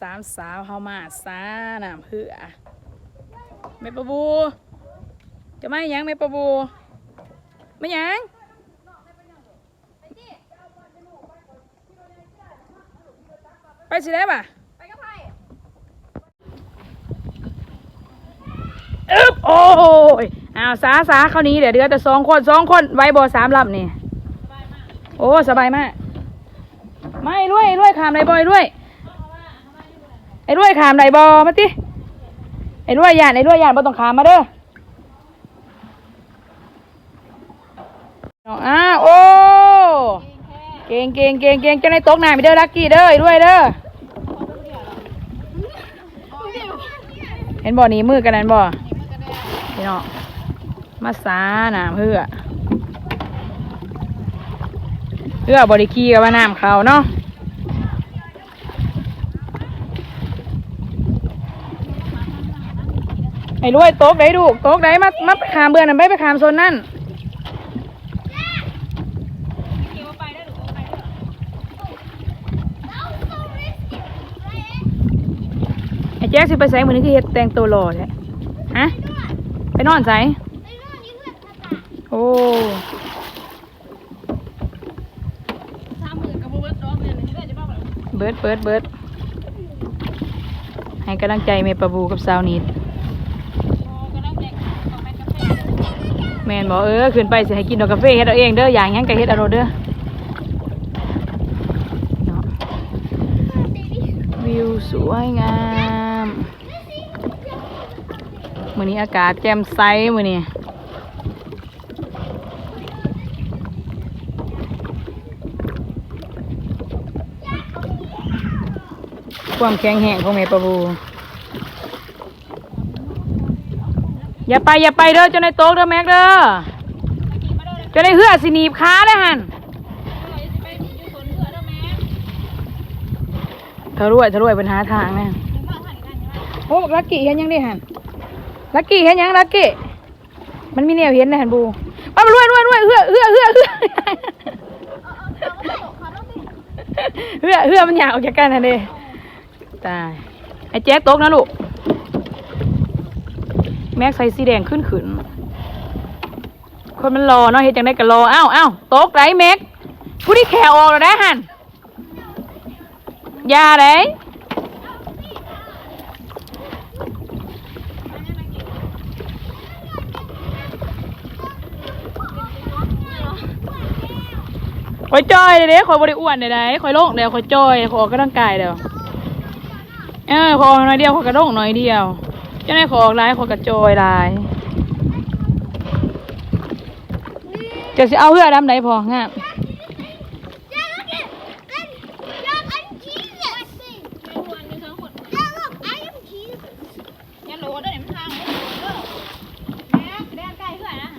สามสาวเฮามาสาน้ำเหือแม่ปะบู จะไม่ยังแม่ปะบูไม่ยังไปสิได้ป่ะไปกับไผ่อึ๊บโอ้ยอ้าวสาสาเขานี้เดี๋ยวเดือแต่สองคนสองคนไว้บอสามลำนี่โอ้ สบายมาก ไม่รวยรวยขามไหนบอยรวย ไอ้รวยขามไหนบอมาติไอ้รวยยานไอ้รวยยานบ่ต้องขามมาเด้ออ้าโอ้เก่งเก่งเก่งเก่งเจ้าในตกหน้าไปเด้อลักกี้เด้อไอ้รวยเด้อเห็นบ่อนี้มือกันนั่นบ่พี่น้องมาสาน้ำเพื่อเพื่อบริคีกับว่าน้ำเขาเนาะ ไอ้รวยตกได้ดูกตกได้มามาไปขามเบื่อนั่นไปไปขามโซนนั่นไอ้แจ๊คสิไปใส่มือนี้คือเฮ็ดแต่งตัวหล่อแท้ฮะไปนอนใส่โอ้สามหมื่นกับบูเบิร์ดร้องเรียนเลยได้จะบ้าแบบเบิดเบิดเบิดให้กำลังใจเมปะบูกับสาวนิด พอกำลังแจกของแม่กาแฟ แมนบอกเออขึ้นไปสิให้กินดอกกาแฟเฮ็ดเอาเองเด้ออย่างหยังก็เฮ็ดเอาเด้อวิวสวยงามมื้อนี้อากาศแจ่มใสมื้อนี้ความแข็งแรงของแม่ปะบู อย่าไปอย่าไปเด้อเจ้าในโต๊ะเด้อแม็กเด้อเจ้าในเหือสิหนีบขาได้อหันไปอยู่สวนเสือเด้อแม่เธอรวยเธอรวยป็นหาทางแม่ถึงว่าถ่ายกันใช่ไหมโอ้ลักกี้เห็นยังได้หันลักกี้เห็นยังลักกี้มันมีแนวเห็นนะหันบูไปมารวยรวยรวยเหือเหือเหือเหือเหือเหือมันอยากออกจากกันทันเดตายไอ้แจ๊คตกนะลูก แม็กใส่สีแดงขึ้นขึ้นคนมันรอเนาะเฮ็ดจังได้ก็รออ้าวอ้าวตกไรแม็กผู้ที่แขวออกแล้วได้หันยาเลยคอยจอยเลยเด้คอยบริอ้วนเด้คอยโล่งเดี๋ยวคอยจอยคอยออกกำลังกายเดี๋ยวเออคอยออกหน่อยเดียวคอยกระโดงหน่อยเดียว เจะได้คอยออกหลายคอกระจอยลาย จะสิเอาเพื่อดำไหนพองามยันรู้ได้ไหมทางแม่แดนไก่เหื่อนะ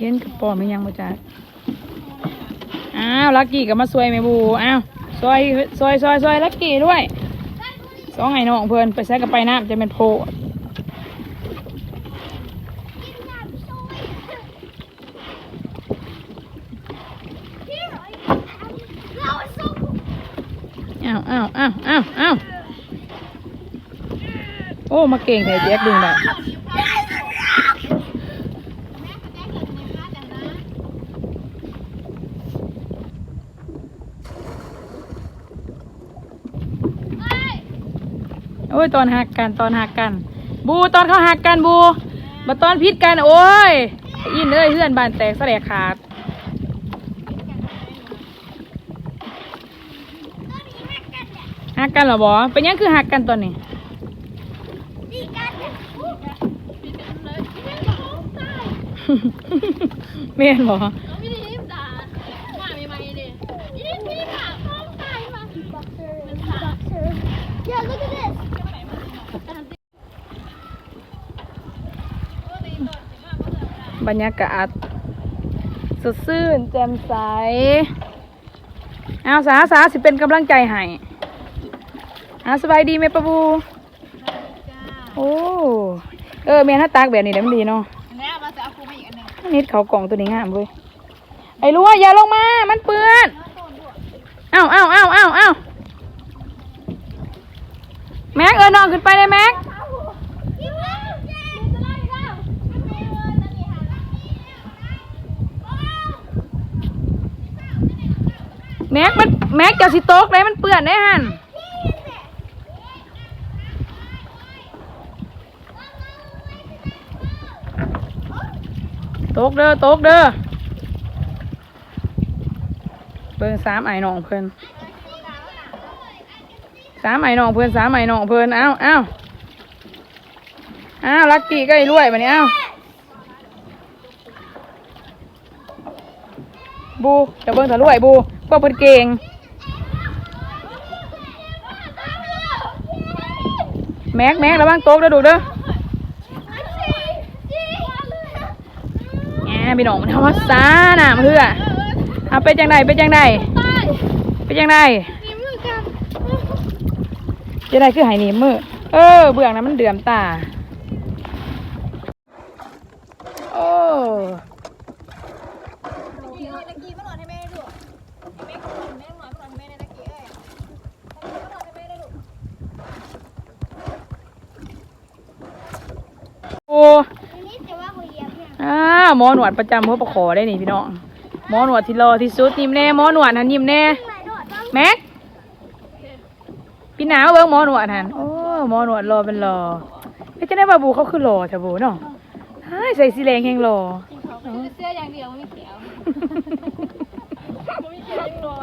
เห็นกระป๋อไม่ยังมาจาก อ้าวลักกี้กับมาซวยแม่บูอ้าวซอยซอยซอยซอยลักกี้ด้วยสองไห้น้องเพิ่นไปใส่กับไปน้ำจะเป็นโพอ้าวอ้าวอ้าวอ้าวอ้าวโอ้มาเก่งแต่แจ็คดึงได้โอ้ยตอนหักกันตอนหักกัน บูตอนเขาหักกันบูมาตอนพิษกันโอ้ยอินเอ้ยเพื่อนบานแตกแสลกขาดหักกันเหรอบอเป็นยังคือหักกันตอนนี้เมียนบอ ไม่ได้ยินด่าว่าไม่ไม่ดิยินพี่ผ่าพ้องตายมามันผ่า Yeah, look at this. บรรยากาศสดชื่นแจ่มใส เอาสาสาสิเป็นกำลังใจให้อาสบายดีไหมปะบูโอ้เออเมียนถ้าตากแบบนี้เดี๋ยวมันดีเนาะแล้วเราจะเอาครูมาอีกอันหนึ่งนิดเขากล่องตัวนี้งามเว้ยไอ้รัวอย่าลงมา มันเปื้อนเอ้าเอ้าเอ้าเอ้าเอ้าแม็กเออน้องขึ้นไปเลยแม็ก แม็กมันแม็กเจ้าสิโต๊กเลยมันเปื้อนได้หันโต๊กเด้อโต๊กเด้อเบิ่งสามไอ้น้องเพิ่นสามไอ้น้องเพิ่นสามไอ้น้องเพิ่นเอ้าเอ้าอ้าวลักกี้ก็ไอ้รวยมาเนี่ยเอ้าบูจะเบิ่งถ้ารวยบู พวกเพิ่นเก่งแม็กแม็กระวังโต๊ะเด้อดูเด้อแหมพี่น้องมันทำวัดซาน่ะเพื่อเอาไปจังไดไปจังไดไปจังไดจังได้คือไหหนีมือเออ เบื้องนั้นมันเดือมตา โอ้ อ้อ้าหมอหนวดประจำพบประขอได้นี่พี่น้องหมอหนวดที่รอที่สุดยิ้มแน่หมอหนวดหันยิ้มแน่แม็กพี่หนาวเบิ้งหมอหนวดหันโอ้หมอหนวดรอเป็นรอเฮ้ยจะได้บาบูเขาคือรอแถวบูเนาะใช่ใส่สีแดงแหงรอเสื้ออย่างเดียวไม่มีเขียวไม่มีเขียวยังรอ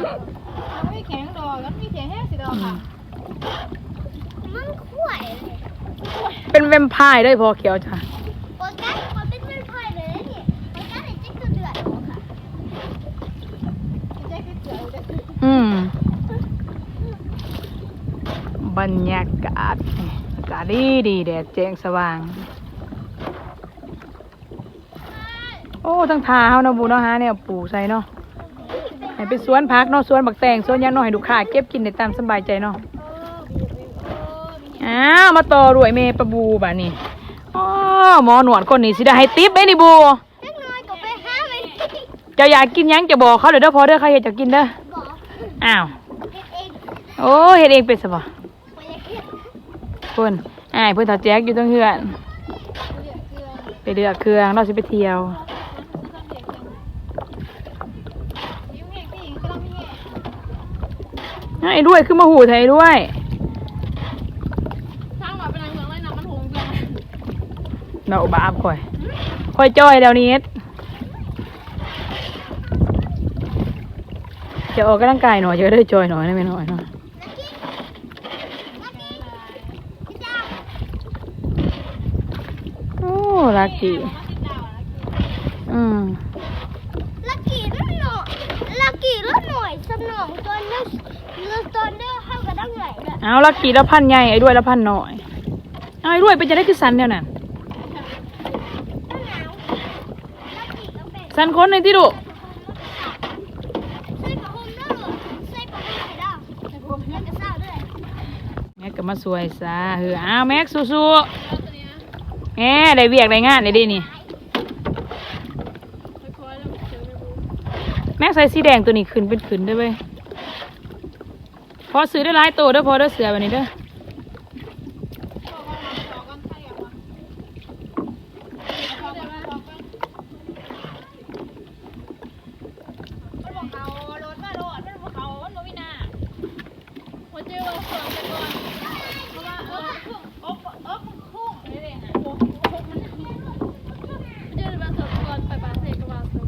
ไม่มีแข็งรอแล้วมีเขียวแห้งสิดอกค่ะมันข่วยเป็นแวมไพร์ด้พอเขียวจ้ะโอกัสมันเป็นไม่ค่อยเลยนี่โอกัสเห็นจิ๊กตัวเดือดออกค่ะใจคือเขียวจะคืออืม บรรยากาศอากาศดีดีแดดแจ้งสว่าง โอ้ทั้งทาเฮาเนาะบูเนาะฮะเนี่ยปลูกใส่เนาะให้เป็นสวนพักเนาะสวนบักแตงสวนยังเนาะให้ลูกค้าเก็บกินได้ตามสบายใจเนาะ อ้าวมาต่อรวยเมประบูบ่านี่อ๋อหมอหนวดคนนี้สิได้ให้ติ๊บได้นี่บูเล็กน้อยก็ไปหามันเจ้าอยากกินหยังจะบอกเขาเดี๋ยวเด้อพอเด้อใครอยากจะกินเด้อบอกอ้าวเฮ็ดเองโอ้เฮ็ดเองเป็นสบ่บ่อยากเฮ็ดเพิ่นอ้ายเพิ่นเฒ่าแจ๊กอยู่ตรงเฮือนไปเลือกเครื่องเราสิไปเที่ยว ยิ้มแห้งสิกำลังแห้ง ไอ้ด้วยขึ้นมาหูไทยด้วย ทางหน่อยเป็นอะไรเหมือนไรนะมันหงเกิน เนาบาปข่อยข่อยจ้อยแล้วนี้จะออกกำลังกายหน่อยจะได้จอยหน่อยได้ไหมหน่อยเนาะโอ้ลักกี้อืมลักกี้แล้วหน่อยลักกี้แล้วหน่อยสนองตัวนึงแล้วตัวนึงเข้ากับดังใหญ่เลยเอาลักกี้แล้วพันใหญ่ไอ้ด้วยแล้วพันหน่อยเอาไอ้ด้วยไปจะได้คือสันเดียวนั่น ต้นหนาวลักกี้ก็เป็น สันคนในที่ดุใส่ผ้าห่มด้วยหรอใส่ผ้าห่มให้ดาวใส่ผ้าห่มแล้วก็เศร้าด้วยแม็กก็มาสวยซะเฮ้ออ้าวแม็กสู้ๆแหมได้เวียกได้งานได้ดินี่คอยๆแล้วเขียวไม่รู้แม็กใส่สีแดงตัวนี้ขึ้นเป็นขึ้นได้อเว้ยพอซื้อได้หลายตัวเด้อพอเด้อเสือแบบนี้เด้อกันใช่หรอวะต่อกันต่อกันมันบอกเขารถมาโดดมันบอกเขามันบอกวินาพอเจอเราเสริมไปก่อนเพราะว่าเออเออเออมันคุ้งเลยเลยนะโอ้โหมันเจอมาเสริมก่อนไปบาเซกับมาเสริม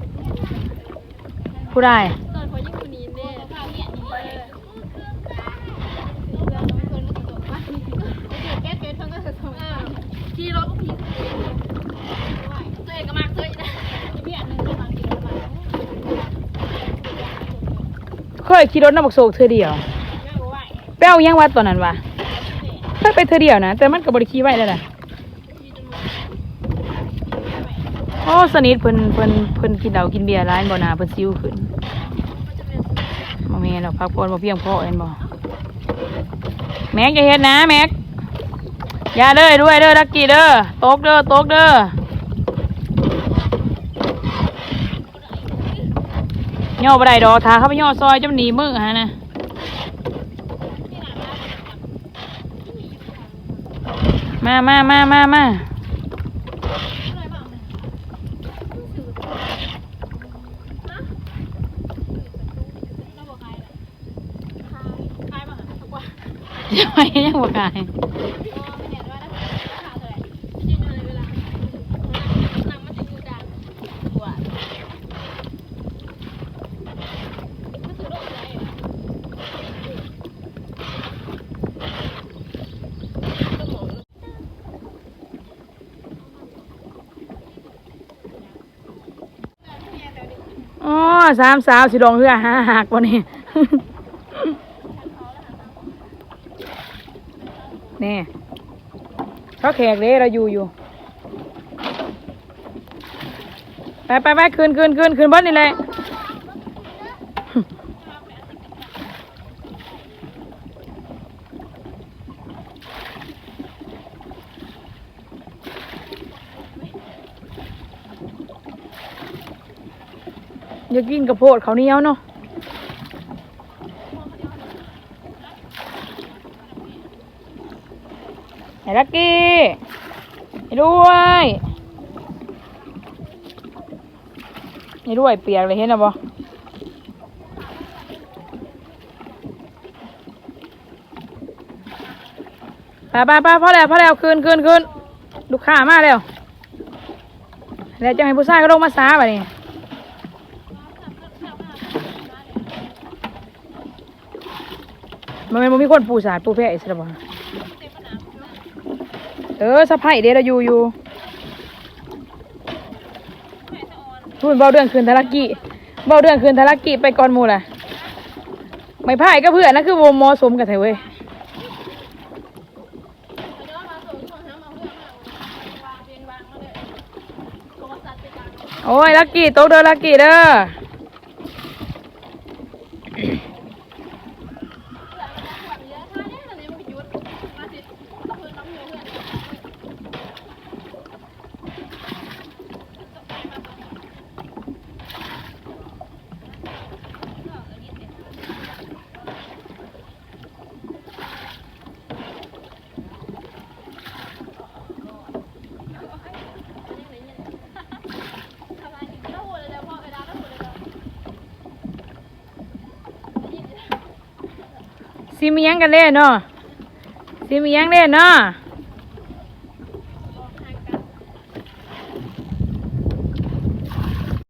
ผู้ ได้ตอนเขายิ่งคนนี้เนี่ยข้าวเนี่ยนี่เลยเราไม่ควรก็ตกไปแก้เกตทั้งก็จะส่งที่รถก็พีตัวเองก็มากเลยนะพี่อันนึงก็มากินมาเคยขี่รถน้ำบักโศกเธอเดียวแม่บอกว่าแป้วยังวัดตอนนั้นวะเคยไปเธอเดียวนะ แต่มันกับบริขี่ไว้แล้วนะ โอ้สนิทเพิ่นเพิ่นเพิ่นกินเหล้ากินเบียร์ร้ายบ่นาเพิ่นซิวขึ้นบ่แม่นหรอกพักผ่อนบ่เพียงพอเอ็นบ่แม็กอย่าเฮ็ดนะแม็กอย่าเด้อด้วยเด้อลักกี้เด้อตกเด้อตกเด้อย่อบ่ได้ดอกทาเข้าไปย่อซอยจนหนีมือฮะนะมามามามามา ยังไงยังบ่กายอ๋อสามสาวสิลงเรือหาหักวันนี้เขา แขกเลยเราอยู่อยู่ไปไปไปคืนคืนคืนคืนบอสนี่แหละอยากกินกระโพดเขาเนี้ยเนาะ ไอ้ลักกี้ไอ้ด้วยไอ้ด้วยเปียกเลยเห็นหรอบ่ไปไปไปพอแล้วพอแล้วคืนคืนคืนลูกค้ามาแล้วแล้วจะให้ผู้ชายเขาลงมาซาบ่นี่มันมันมีคนปูสาดปูแพะอีกใช่หรอ ออสะพายเดี๋ยวเราอยู่อยู่พูดเบาเรื่องคืนทารากิเบาเรื่องคืนทารากิไปก่อนหมูล่ะ ไม่พ่ายก็เพื่อนนะคือวงมอสมกันเถอะเว้ยโอ้ยลักกี้โต๊ะเด้อลักกี้เด้อ ซิมียังกันเล่นเนาะซิมียังเล่นเนาะ